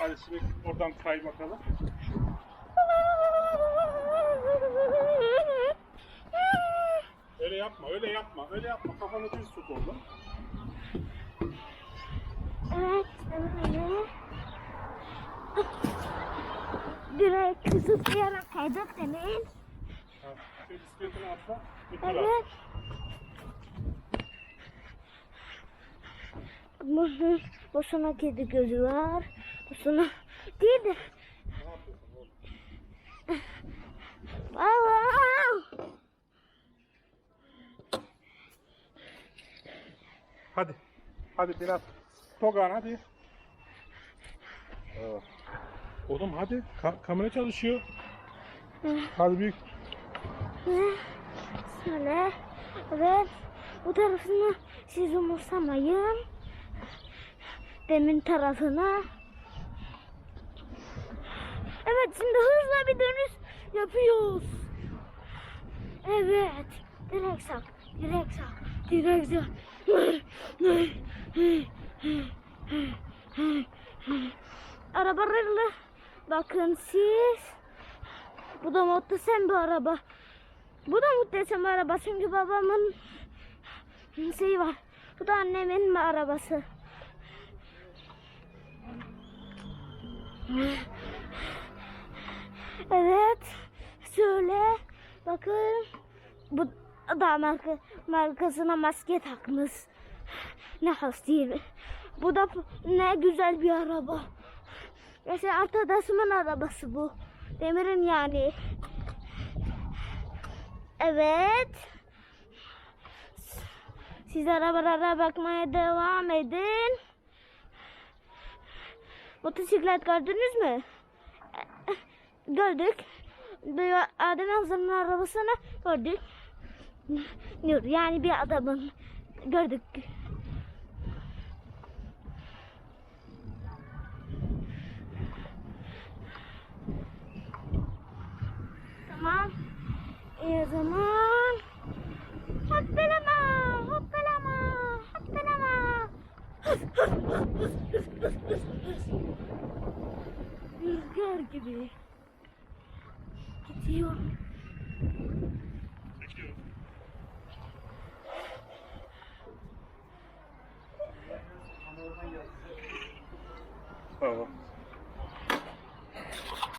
Hadi şimdi oradan kay bakalım. Öyle yapma, öyle yapma, öyle yapma. Kafanı düz tut oğlum. Direkt kısıtlayarak kaydık demeyin. Ha, bisikletini atla. Tur at. Bu, boşuna kedi gözü var. Boşuna değil de. Aa! Hadi. Hadi biraz. Togan hadi. Evet. Oğlum hadi. Ka- kamera çalışıyor. Hadi büyük. Şöyle. Evet. Bu tarafını siz umursamayın. Demin tarafına. Evet şimdi hızla bir dönüş yapıyoruz. Evet. Direkt sağ. Direkt sağ. Direkt sağ. Arabalarla bakın siz. Bu da muhteşem bir araba. Bu da muhteşem bir araba çünkü babamın şeyi var. Bu da annemin arabası. Evet. Şöyle bakın. Bu da marka, markasına maske takmış. Ne has değil. Bu da ne güzel bir araba. Mesela arkadaşımın arabası bu. Demir'in yani. Evet. Siz arabalara bakmaya devam edin. Motosiklet gördünüz mü? Gördük. Adem Hamza'nın arabasını gördük. Yani bir adamın gördük. Tamam. İyi o zaman. Rüzgar gibi. Gidiyor. Çekiyor. Tamam.